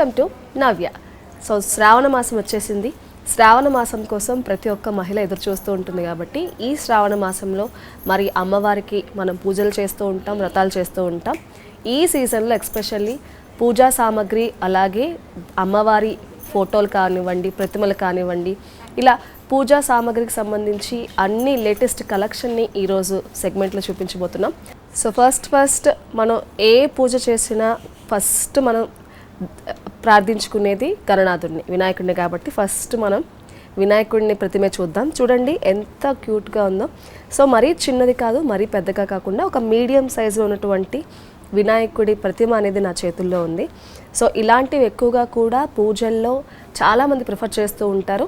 Welcome to Navya. So శ్రావణ మాసం వచ్చేసింది. శ్రావణ మాసం కోసం ప్రతి ఒక్క మహిళ ఎదురు చూస్తూ ఉంటుంది కాబట్టి ఈ శ్రావణ మాసంలో మరి అమ్మవారికి మనం పూజలు చేస్తూ ఉంటాం వ్రతాలు చేస్తూ ఉంటాం. ఈ సీజన్లో ఎక్స్పెషల్లీ పూజా సామాగ్రి అలాగే అమ్మవారి ఫోటోలు కానివ్వండి ప్రతిమలు కానివ్వండి ఇలా పూజా సామాగ్రికి సంబంధించి అన్ని లేటెస్ట్ కలెక్షన్ని ఈరోజు సెగ్మెంట్లో చూపించబోతున్నాం. సో ఫస్ట్ ఫస్ట్ మనం ఏ పూజ చేసినా ఫస్ట్ మనం ప్రార్థించుకునేది గణనాథుడిని వినాయకుడిని కాబట్టి ఫస్ట్ మనం వినాయకుడిని ప్రతిమ చూద్దాం. చూడండి ఎంత క్యూట్గా ఉందో. సో మరీ చిన్నది కాదు మరీ పెద్దగా కాకుండా ఒక మీడియం సైజులో ఉన్నటువంటి వినాయకుడి ప్రతిమ అనేది నా చేతుల్లో ఉంది. సో ఇలాంటివి ఎక్కువగా కూడా పూజల్లో చాలామంది ప్రిఫర్ చేస్తూ ఉంటారు.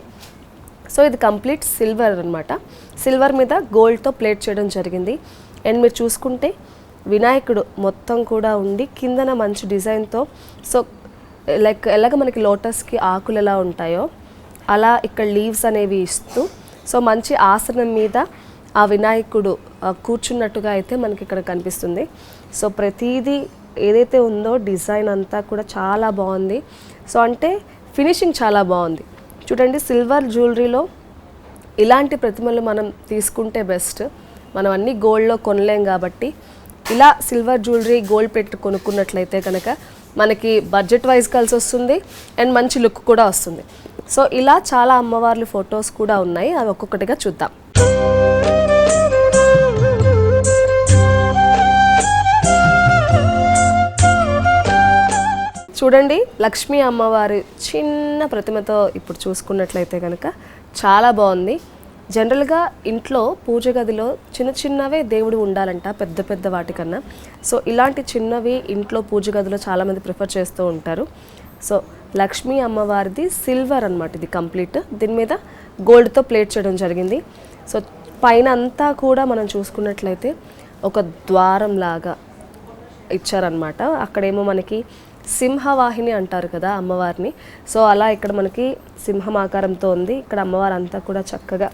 సో ఇది కంప్లీట్ సిల్వర్ అనమాట సిల్వర్ మీద గోల్డ్తో ప్లేట్ చేయడం జరిగింది. అండ్ మీరు చూసుకుంటే వినాయకుడు మొత్తం కూడా ఉండి కిందన మంచి డిజైన్తో సో లైక్ ఎలాగ మనకి లోటస్కి ఆకులు ఎలా ఉంటాయో అలా ఇక్కడ లీవ్స్ అనేవి ఇస్తూ సో మంచి ఆసనం మీద ఆ వినాయకుడు కూర్చున్నట్టుగా అయితే మనకి ఇక్కడ కనిపిస్తుంది. సో ప్రతిదీ ఏదైతే ఉందో డిజైన్ అంతా కూడా చాలా బాగుంది. సో అంటే ఫినిషింగ్ చాలా బాగుంది. చూడండి సిల్వర్ జ్యువెలరీలో ఇలాంటి ప్రతిమలు మనం తీసుకుంటే బెస్ట్. మనం అన్నీ గోల్డ్లో కొనలేం కాబట్టి ఇలా సిల్వర్ జ్యువెలరీ గోల్డ్ పెట్టి కొనుక్కున్నట్లయితే కనుక మనకి బడ్జెట్ వైజ్ కలిసి వస్తుంది అండ్ మంచి లుక్ కూడా వస్తుంది. సో ఇలా చాలా అమ్మవార్ల ఫొటోస్ కూడా ఉన్నాయి. అవి ఒక్కొక్కటిగా చూద్దాం. చూడండి లక్ష్మీ అమ్మవారి చిన్న ప్రతిమతో ఇప్పుడు చూసుకున్నట్లయితే కనుక చాలా బాగుంది. జనరల్గా ఇంట్లో పూజ గదిలో చిన్న చిన్నవే దేవుడు ఉండాలంట పెద్ద పెద్ద వాటికన్నా. సో ఇలాంటి చిన్నవి ఇంట్లో పూజ గదిలో చాలామంది ప్రిఫర్ చేస్తూ ఉంటారు. సో లక్ష్మీ అమ్మవారిది సిల్వర్ అన్నమాట ఇది కంప్లీట్. దీని మీద గోల్డ్తో ప్లేట్ చేయడం జరిగింది. సో పైన అంతా కూడా మనం చూసుకున్నట్లయితే ఒక ద్వారం లాగా ఇచ్చారనమాట అక్కడేమో మనకి సింహవాహిని అంటారు కదా అమ్మవారిని. సో అలా ఇక్కడ మనకి సింహం ఆకారంతో ఉంది. ఇక్కడ అమ్మవారు అంతా కూడా చక్కగా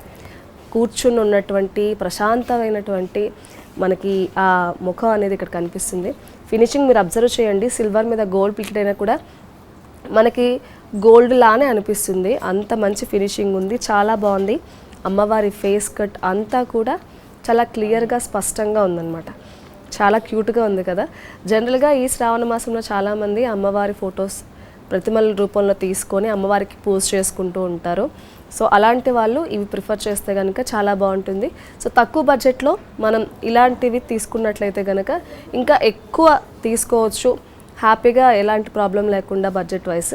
కూర్చుని ఉన్నటువంటి ప్రశాంతమైనటువంటి మనకి ఆ ముఖం అనేది ఇక్కడ కనిపిస్తుంది. ఫినిషింగ్ మీరు అబ్జర్వ్ చేయండి. సిల్వర్ మీద గోల్డ్ ప్లేట్ అయినా కూడా మనకి గోల్డ్ లానే అనిపిస్తుంది. అంత మంచి ఫినిషింగ్ ఉంది. చాలా బాగుంది. అమ్మవారి ఫేస్ కట్ అంతా కూడా చాలా క్లియర్గా స్పష్టంగా ఉందన్నమాట. చాలా క్యూట్గా ఉంది కదా. జనరల్గా ఈ శ్రావణ మాసంలో చాలామంది అమ్మవారి ఫొటోస్ ప్రతిమల రూపంలో తీసుకొని అమ్మవారికి పూజ చేసుకుంటూ ఉంటారు. సో అలాంటి వాళ్ళు ఇవి ప్రిఫర్ చేస్తే కనుక చాలా బాగుంటుంది. సో తక్కువ బడ్జెట్లో మనం ఇలాంటివి తీసుకున్నట్లయితే కనుక ఇంకా ఎక్కువ తీసుకోవచ్చు. హ్యాపీగా ఎలాంటి ప్రాబ్లం లేకుండా బడ్జెట్ వైస్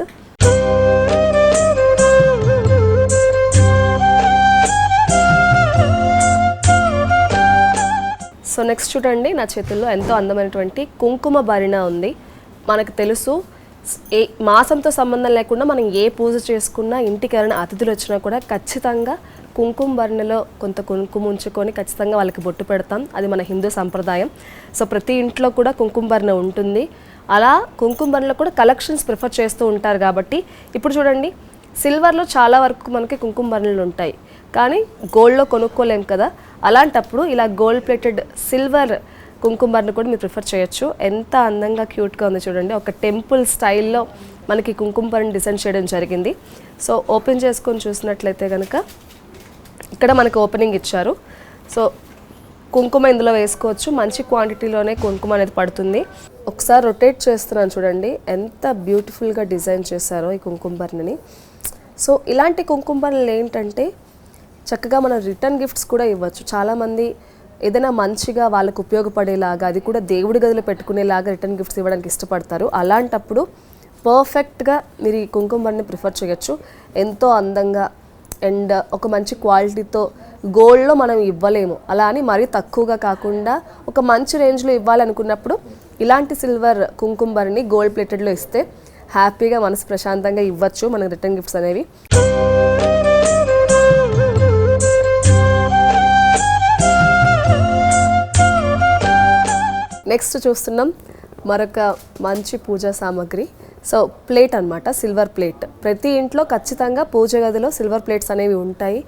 సో నెక్స్ట్ చూడండి నా చేతుల్లో ఎంతో అందమైనటువంటి కుంకుమ భరిణ ఉంది. మనకు తెలుసు ఏ మాసంతో సంబంధం లేకుండా మనం ఏ పూజ చేసుకున్నా ఇంటికి ఎవరైనా అతిథులు వచ్చినా కూడా ఖచ్చితంగా కుంకుమ భరణలో కొంత కుంకుమ ఉంచుకొని ఖచ్చితంగా వాళ్ళకి బొట్టు పెడతాం. అది మన హిందూ సంప్రదాయం. సో ప్రతి ఇంట్లో కూడా కుంకుమ భరణ ఉంటుంది. అలా కుంకుమ భరణలో కూడా కలెక్షన్స్ ప్రిఫర్ చేస్తూ ఉంటారు కాబట్టి ఇప్పుడు చూడండి సిల్వర్లో చాలా వరకు మనకి కుంకుమ భరణలు ఉంటాయి. కానీ గోల్డ్లో కొనుక్కోలేం కదా? అలాంటప్పుడు ఇలా గోల్డ్ ప్లేటెడ్ సిల్వర్ కుంకుమర్ని కూడా మీరు ప్రిఫర్ చేయొచ్చు. ఎంత అందంగా క్యూట్గా ఉంది చూడండి. ఒక టెంపుల్ స్టైల్లో మనకి కుంకుమర్ని డిజైన్ చేయడం జరిగింది. సో ఓపెన్ చేసుకొని చూసినట్లయితే కనుక ఇక్కడ మనకి ఓపెనింగ్ ఇచ్చారు. సో కుంకుమ ఇందులో వేసుకోవచ్చు. మంచి క్వాంటిటీలోనే కుంకుమ అనేది పడుతుంది. ఒకసారి రొటేట్ చేస్తున్నాను చూడండి. ఎంత బ్యూటిఫుల్గా డిజైన్ చేశారో ఈ కుంకుమ సో ఇలాంటి కుంకుంబర్లు ఏంటంటే చక్కగా మనం రిటర్న్ గిఫ్ట్స్ కూడా ఇవ్వచ్చు. చాలామంది ఏదైనా మంచిగా వాళ్ళకు ఉపయోగపడేలాగా అది కూడా దేవుడి గదిలో పెట్టుకునేలాగా రిటర్న్ గిఫ్ట్స్ ఇవ్వడానికి ఇష్టపడతారు. అలాంటప్పుడు పర్ఫెక్ట్గా మీరు ఈ కుంకుమని ప్రిఫర్ చేయొచ్చు. ఎంతో అందంగా అండ్ ఒక మంచి క్వాలిటీతో గోల్డ్లో మనం ఇవ్వలేము. అలా అని మరీ తక్కువగా కాకుండా ఒక మంచి రేంజ్లో ఇవ్వాలనుకున్నప్పుడు ఇలాంటి సిల్వర్ కుంకుంబర్ని గోల్డ్ ప్లేటెడ్లో ఇస్తే హ్యాపీగా మనసు ప్రశాంతంగా ఇవ్వచ్చు. మనకి రిటర్న్ గిఫ్ట్స్ అనేవి. నెక్స్ట్ చూస్తున్నాం మరొక మంచి పూజా సామాగ్రి. సో ప్లేట్ అన్నమాట సిల్వర్ ప్లేట్. ప్రతి ఇంట్లో ఖచ్చితంగా పూజ గదిలో సిల్వర్ ప్లేట్స్ అనేవి ఉంటాయి.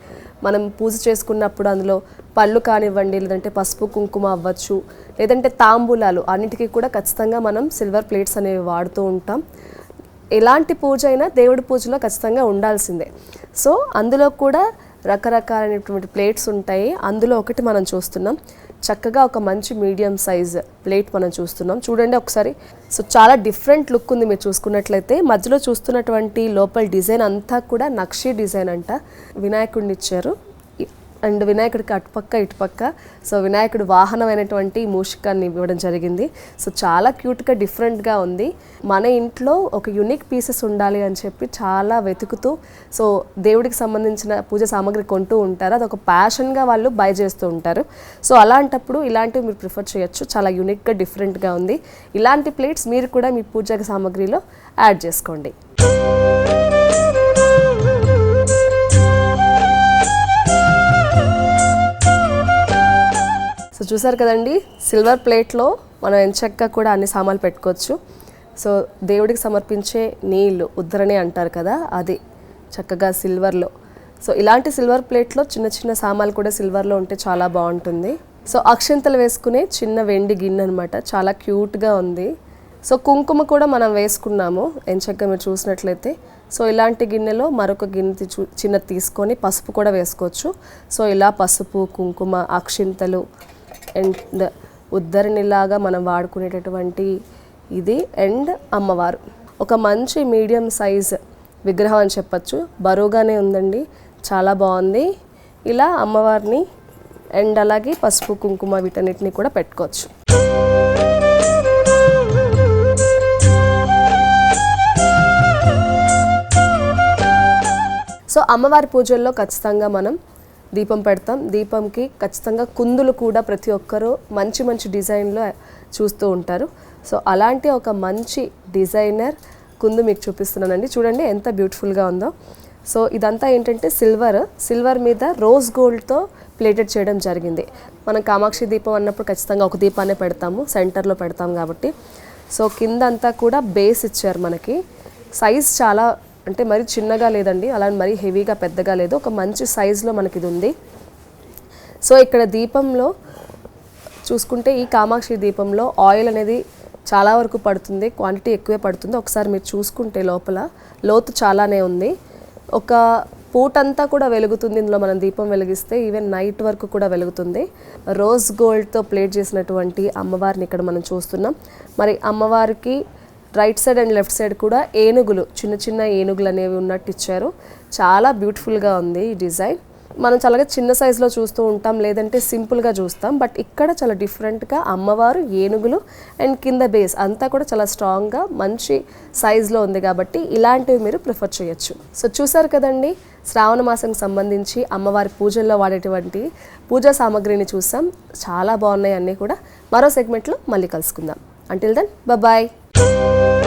మనం పూజ చేసుకున్నప్పుడు అందులో పళ్ళు కానివ్వండి లేదంటే పసుపు కుంకుమ అవ్వచ్చు లేదంటే తాంబూలాలు అన్నిటికీ కూడా ఖచ్చితంగా మనం సిల్వర్ ప్లేట్స్ అనేవి వాడుతూ ఉంటాం. ఎలాంటి పూజ అయినా దేవుడి పూజలో ఖచ్చితంగా ఉండాల్సిందే. సో అందులో కూడా రకరకాలైనటువంటి ప్లేట్స్ ఉంటాయి. అందులో ఒకటి మనం చూస్తున్నాం. చక్కగా ఒక మంచి మీడియం సైజ్ ప్లేట్ మనం చూస్తున్నాం. చూడండి ఒకసారి. సో చాలా డిఫరెంట్ లుక్ ఉంది మీరు చూసుకున్నట్లయితే. మధ్యలో చూస్తున్నటువంటి లోపల డిజైన్ అంతా కూడా నక్షీ డిజైన్ అంట. వినాయకుడిని ఇచ్చారు. అండ్ వినాయకుడికి అటుపక్క ఇటుపక్క. సో వినాయకుడు వాహనమైనటువంటి మూషికాన్ని ఇవ్వడం జరిగింది. సో చాలా క్యూట్గా డిఫరెంట్గా ఉంది. మన ఇంట్లో ఒక యునిక్ పీసెస్ ఉండాలి అని చెప్పి చాలా వెతుకుతూ సో దేవుడికి సంబంధించిన పూజ సామాగ్రి కొంటూ ఉంటారు. అది ఒక ప్యాషన్గా వాళ్ళు బై చేస్తూ ఉంటారు. సో అలాంటప్పుడు ఇలాంటివి మీరు ప్రిఫర్ చేయొచ్చు. చాలా యునిక్గా డిఫరెంట్గా ఉంది. ఇలాంటి ప్లేట్స్ మీరు కూడా మీ పూజ సామాగ్రిలో యాడ్ చేసుకోండి. సో చూసారు కదండి సిల్వర్ ప్లేట్లో మనం ఎంచక్క కూడా అన్ని సామాన్లు పెట్టుకోవచ్చు. సో దేవుడికి సమర్పించే నీళ్ళు ఉద్ధరణి అంటారు కదా అది చక్కగా సిల్వర్లో సో ఇలాంటి సిల్వర్ ప్లేట్లో చిన్న చిన్న సామాన్లు కూడా సిల్వర్లో ఉంటే చాలా బాగుంటుంది. సో అక్షంతలు వేసుకునే చిన్న వెండి గిన్నె అనమాట చాలా క్యూట్గా ఉంది. సో కుంకుమ కూడా మనం వేసుకున్నాము ఎంచక్క మీరు చూసినట్లయితే. సో ఇలాంటి గిన్నెలో మరొక గిన్నె చూ చిన్నది తీసుకొని పసుపు కూడా వేసుకోవచ్చు. సో ఇలా పసుపు కుంకుమ అక్షింతలు అండ్ ఉద్ధరణిలాగా మనం వాడుకునేటటువంటి ఇది అండ్ అమ్మవారు. ఒక మంచి మీడియం సైజ్ విగ్రహం అని చెప్పచ్చు. బరువుగానే ఉందండి. చాలా బాగుంది. ఇలా అమ్మవారిని అండ్ అలాగే పసుపు కుంకుమ వీటన్నిటిని కూడా పెట్టుకోవచ్చు. సో అమ్మవారి పూజల్లో ఖచ్చితంగా మనం దీపం పెడతాం. దీపంకి ఖచ్చితంగా కుందులు కూడా ప్రతి ఒక్కరూ మంచి మంచి డిజైన్లో చూస్తూ ఉంటారు. సో అలాంటి ఒక మంచి డిజైనర్ కుందు మీకు చూపిస్తున్నానండి. చూడండి ఎంత బ్యూటిఫుల్గా ఉందో. సో ఇదంతా ఏంటంటే సిల్వర్. సిల్వర్ మీద రోజ్ గోల్డ్తో ప్లేటెడ్ చేయడం జరిగింది. మనం కామాక్షి దీపం అన్నప్పుడు ఖచ్చితంగా ఒక దీపాన్ని పెడతాము. సెంటర్లో పెడతాం కాబట్టి. సో కింద అంతా కూడా బేస్ ఇచ్చారు మనకి. సైజ్ చాలా అంటే మరి చిన్నగా లేదండి అలా మరీ హెవీగా పెద్దగా లేదు. ఒక మంచి సైజులో మనకి ఇది ఉంది సో ఇక్కడ దీపంలో చూసుకుంటే ఈ కామాక్షి దీపంలో ఆయిల్ అనేది చాలా వరకు పడుతుంది క్వాంటిటీ ఎక్కువే పడుతుంది. ఒకసారి మీరు చూసుకుంటే లోపల లోతు చాలానే ఉంది. ఒక పూటంతా కూడా వెలుగుతుంది ఇందులో మనం దీపం వెలిగిస్తే ఈవెన్ నైట్ వరకు కూడా వెలుగుతుంది. రోజ్ గోల్డ్తో ప్లేట్ చేసినటువంటి అమ్మవారిని ఇక్కడ మనం చూస్తున్నాం. మరి అమ్మవారికి right side and left side కూడా ఏనుగులు చిన్న చిన్న ఏనుగులు అనేవి ఉన్నట్టు ఇచ్చారు. చాలా బ్యూటిఫుల్గా ఉంది ఈ డిజైన్. మనం చాలా చిన్న సైజులో చూస్తూ ఉంటాం లేదంటే సింపుల్గా చూస్తాం బట్ ఇక్కడ చాలా డిఫరెంట్గా అమ్మవారు ఏనుగులు అండ్ కింద బేస్ అంతా కూడా చాలా స్ట్రాంగ్గా మంచి సైజులో ఉంది కాబట్టి ఇలాంటివి మీరు ప్రిఫర్ చేయొచ్చు. సో చూసారు కదండి శ్రావణ మాసానికి సంబంధించి అమ్మవారి పూజల్లో వాడేటువంటి పూజా సామాగ్రిని చూసాం. చాలా బాగున్నాయి అన్నీ కూడా. మరో సెగ్మెంట్లో మళ్ళీ కలుసుకుందాం. Until then bye Thank.